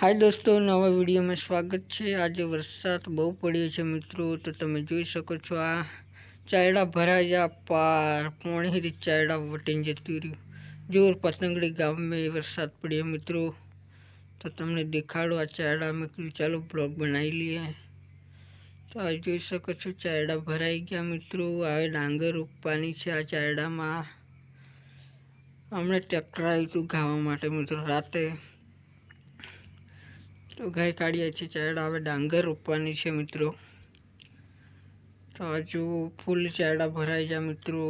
હાય દોસ્તો, નવા વિડીયોમાં સ્વાગત છે. આજે વરસાદ બહુ પડ્યો છે મિત્રો, તો તમે જોઈ શકો છો આ ચાયડા ભરાઈ જા પાર પોણી ચાયડા વટીને જતું રહ્યું. જોર પતંગડી ગામમાં વરસાદ પડ્યો મિત્રો, તો તમને દેખાડો આ ચાયડા. મેં કીધું ચાલો બ્લોગ બનાવી લઈએ. તો આ જોઈ શકો છો ચાયડા ભરાઈ ગયા મિત્રો, હવે ડાંગર ઉપવાની છે આ ચાયડામાં. હમણાં ટ્રેક્ટર આવ્યું હતું ગાવા માટે મિત્રો, રાતે. તો ગાય કાઢીએ છીએ ચાયડા હવે ડાંગર રોપવાની છે મિત્રો. તો હજુ ફૂલ ચાયડા ભરાઈ જાય મિત્રો.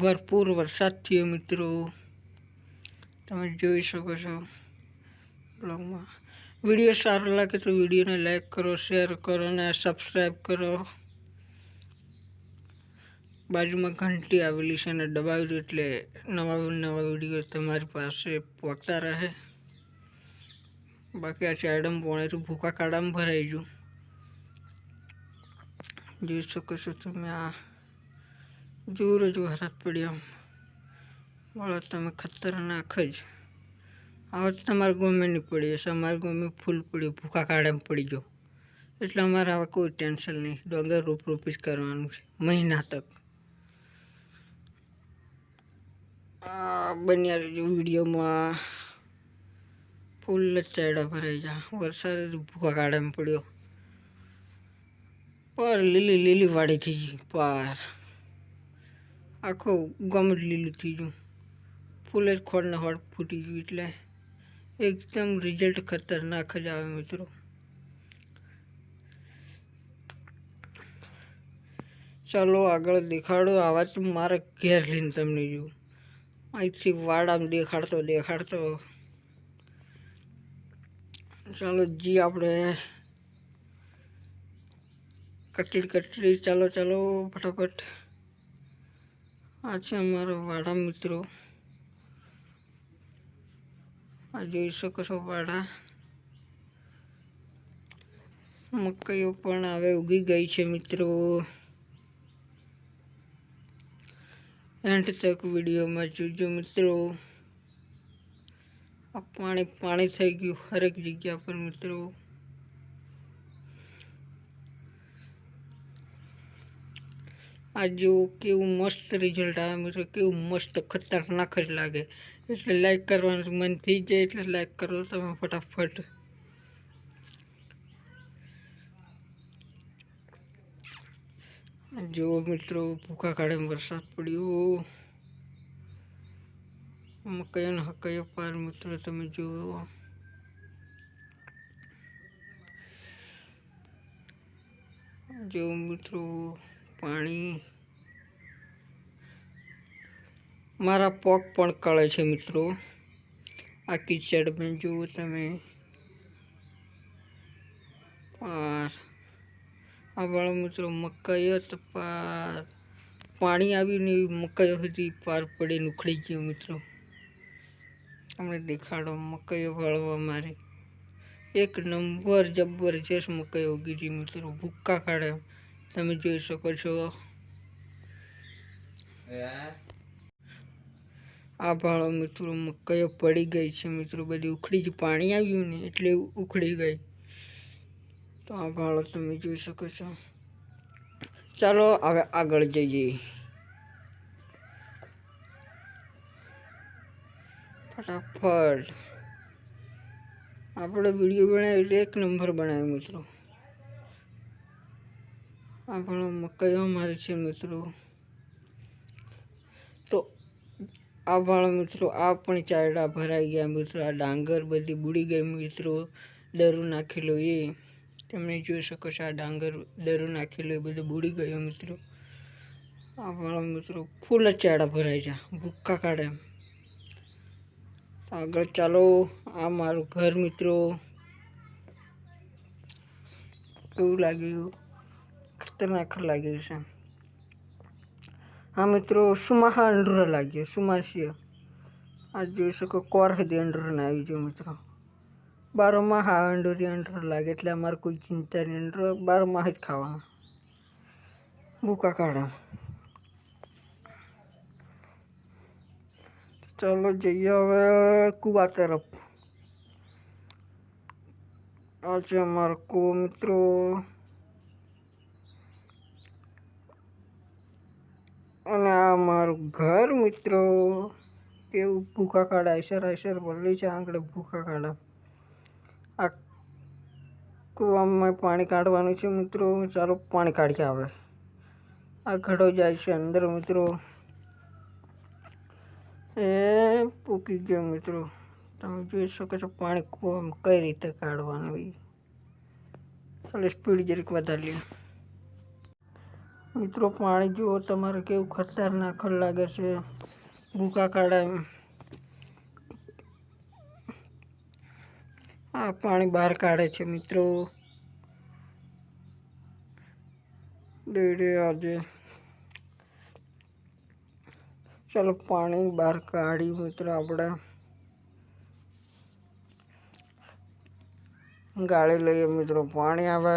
ભરપૂર વરસાદ થયો મિત્રો. તમે જોઈ શકો છો બ્લોગમાં. વીડિયો સારો લાગે તો વિડીયોને લાઈક કરો, શેર કરો અને સબસ્ક્રાઈબ કરો. બાજુમાં ઘંટી આવેલી છે અને દબાવી દો એટલે નવા નવા વીડિયો તમારી પાસે પહોંચતા રહે. બાકી આ ચાયડામાં પોણેથી ભૂકા કાડામાં ભરાઈ ગયું. જોઈ શકો છો તમે આ જોર જ વરસાદ પડ્યો. બોલો તમે ખતરનાક જ. આવા તો તમારા ગમે નહીં પડી હશે, અમારા ગમે ફૂલ પડ્યું, ભૂખા કાઢામાં પડી ગયો. એટલે અમારે આવા કોઈ ટેન્શન નહીં. ડોંગર રોપ રોપી જ કરવાનું છે, મહિના તક. આ બન્યા વિડીયોમાં. ફૂલ જ ચાયડા ભરાઈ જા. વરસાદ ભૂખા કાઢામાં પડ્યો. પર લીલી લીલી વાડી થઈ ગઈ. પાર. આખો ગમ જ લીલું થઈ ગયું. ફૂલ જ ખોડને હોડ ફૂટી ગયું એટલે એકદમ રિઝલ્ટ ખતરનાક જ આવે મિત્રો. ચાલો આગળ દેખાડો. આવા તો મારે ઘેર લઈને તમને જોઉં. અહીંથી વાડામાં દેખાડતો દેખાડતો. ચાલો જી આપણે કચડી કચડી ચાલો ચાલો, ફટાફટ. આ છે અમારો વાડા મિત્રો. આ જોઈ શકો છો વાડા. મકાઈઓ પણ હવે ઉગી ગઈ છે મિત્રો. એન્ડ તક વિડીયોમાં જોજો મિત્રો. આ પાણી પાણી થઈ ગયું હરેક જગ્યા પર મિત્રો. આ જો કેવું મસ્ત રિઝલ્ટ આવે મિત્રો, કેવું મસ્ત ખતરનાક જ લાગે. એટલે લાઈક કરવાનું મન થઈ જાય, એટલે લાઈક કરો તમે ફટાફટ. જો મિત્રો, ભૂખા કાઢે વરસાદ પડ્યો. મકાઈનો હકાઈઓ પાર મિત્રો તમે જુઓ. જો મિત્રો પાણી મારા પગ પણ કળે છે મિત્રો. આ કિચડમાં જુઓ તમે. પાર. આ વાળો મિત્રો મકાઈઓ તો પાર. પાણી આવ્યું ને એવી મકાઈઓ સુધી પાર પડે ઉખડી ગયો મિત્રો. તમને દેખાડો, મકાઈઓ વાળવા મારે. એક નંબર જબરજસ્ત મકાઈ ઉગી છે મિત્રો, ભૂક્કા કાઢે તમે જોઈ શકો છો. આ ભાળો મિત્રો મકાઈઓ પડી ગઈ છે મિત્રો. બધી ઉખડી જ પાણી આવ્યું ને એટલે ઉખડી ગઈ. તો આ ભાળો તમે જોઈ શકો છો. ચાલો, હવે આગળ જઈએ. ફટાફટ. આપણે વીડિયો બનાવ્યો એટલે એક નંબર બનાવ્યો મિત્રો. આપણો મકાઈઓ મારે છે મિત્રો. તો આ ભાળો મિત્રો, આ પણ ચાયડા ભરાઈ ગયા મિત્રો. આ ડાંગર બધી બુડી ગઈ મિત્રો. દરું નાખેલો એ. તમે જોઈ શકો છો આ ડાંગર, દરું નાખેલો એ બધું બુડી ગયો મિત્રો. આ ભાળો મિત્રો ફૂલ જ ચાયડા ભરાઈ જા ભૂક્કા કાઢે એમ. આગળ ચાલો, આ મારું ઘર મિત્રો. કેવું લાગ્યું? ખતરનાક લાગ્યું છે. હા મિત્રો સુમાહા અંડરો લાગ્યો સુમાસીય આ જોઈ શકો કોર અંડરોને આવી ગયો મિત્રો. બારોમાં હા અંડોરી અંડરો લાગે એટલે અમારે કોઈ ચિંતા નહીં અંડરો બારોમાં જ ખાવાના. ભૂકા કાઢા. ચાલો જઈએ હવે કુવા તરફ. આ છે અમારો કૂવો, મિત્રો. અને આ મારું ઘર, મિત્રો. કેવું ભૂખા કાઢા આઈસર આઈસર ભરેલી છે, આંગળે ભૂખા કાઢા આ કૂવામાં પાણી કાઢવાનું છે, મિત્રો. ચાલો પાણી કાઢી આવે આ ઘડો જાય છે અંદર, મિત્રો. એ પૂકી ગયો મિત્રો. તમે જોઈ શકો છો પાણી કૂવામાં કઈ રીતે કાઢવાનું એ ચાલો સ્પીડ જરીક વધારી મિત્રો, પાણી જુઓ તમારે કેવું ખતરનાક લાગે છે. ભૂકા કાઢા એમ. આ પાણી બહાર કાઢે છે મિત્રો. ડેડે આજે. ચાલો પાણી બહાર કાઢી મિત્રો આપણે ગાળી લઈએ મિત્રો. પાણી આવે,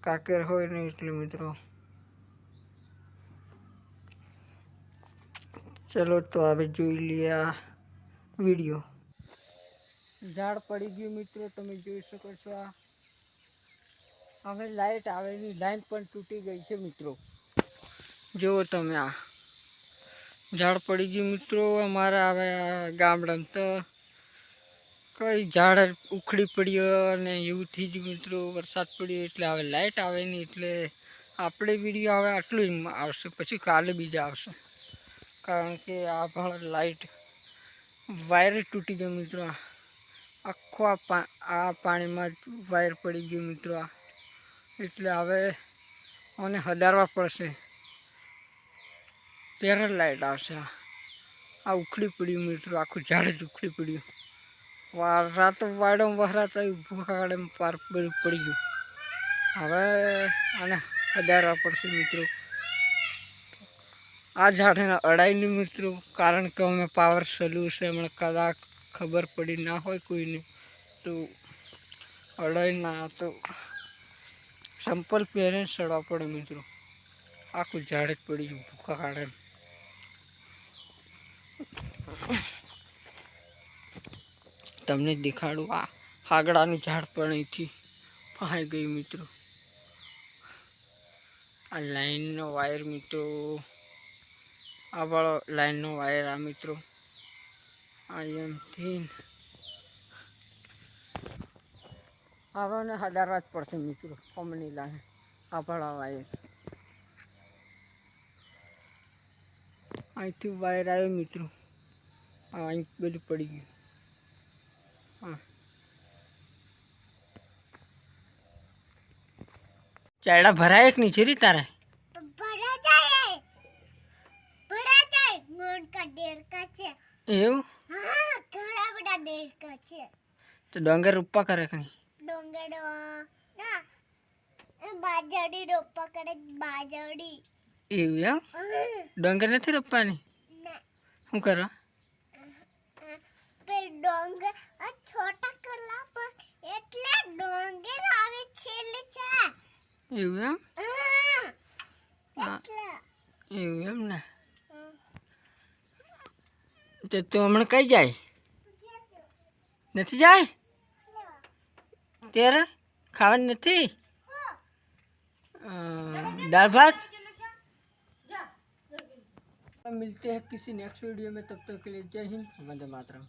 કાકેર હોય ને એટલે મિત્રો. ચલો તો હવે જોઈ લઈએ આ વીડિયો. ઝાડ પડી ગયું મિત્રો, તમે જોઈ શકો છો આ. હવે લાઈટ આવેલી લાઇન પણ તૂટી ગઈ છે મિત્રો. જુઓ તમે આ. ઝાડ પડી ગયું મિત્રો, અમારા હવે ગામડામાં તો કઈ ઝાડ ઉખડી પડ્યો અને એવું થઈ ગયું મિત્રો, વરસાદ પડ્યો એટલે હવે લાઇટ આવે નહીં એટલે આપણે વીડિયો હવે આટલું જ આવશે, પછી કાલે બીજા આવશે. કારણ કે આ ભાળ લાઇટ વાયર તૂટી ગયો મિત્રો આખો આ આ પાણીમાં વાયર પડી ગયો મિત્રો એટલે હવે મને હદારવા પડશે. ત્યારે લાઈટ આવશે આ ઉખડી પડ્યું મિત્રો આખું ઝાડ જ ઉખડી પડ્યું. રાતો વાડો વહરાત ભૂખા કાઢે પાર પડી ગયું. હવે આને હજારવા પડશે મિત્રો. આ ઝાડને અડાઈની મિત્રો, કારણ કે અમે પાવર સલ્યું છે એમણે કદાચ ખબર પડી ના હોય કોઈને, તો અડાઈ ના તો સંપલ પહેરીને સડવા પડે મિત્રો. આખું ઝાડ જ પડી ગયું, ભૂખા કાઢે તમને દેખાડું. આ હાગડાનું ઝાડ પણ અહીંથી ફહાઈ ગયું મિત્રો. આ લાઈનનો વાયર મિત્રો. આ વાળો લાઈનનો વાયર આ મિત્રો. આ એમથી આવાને હજારવા જ પડશે મિત્રો કોમની લાઈન આ વાળા વાયર. અહીંથી વાયર આવ્યો મિત્રો. આ અહીં બધું પડી ગયું. હા. ચાયડા ભરાય કે નહીં રી તારે? એવું? હા ઘણા બધા ડેરકા છે. તો ડોંગર રૂપા કરે કે નહીં? ડોંગરો ના. બાજડી રોપા કરે બાજડી એવું એમ ડોંગર નથી રોપવાની? શું કરો? ડોંગર એવું એમ? એવું એમ ને? તો તું હમણાં કઈ જાય? નથી જાય? ત્યારે? ખાવાની નથી? દાળ ભાત? मिलते हैं किसी नेक्स्ट वीडियो में तब तक के लिए जय हिंद वंदे मातरम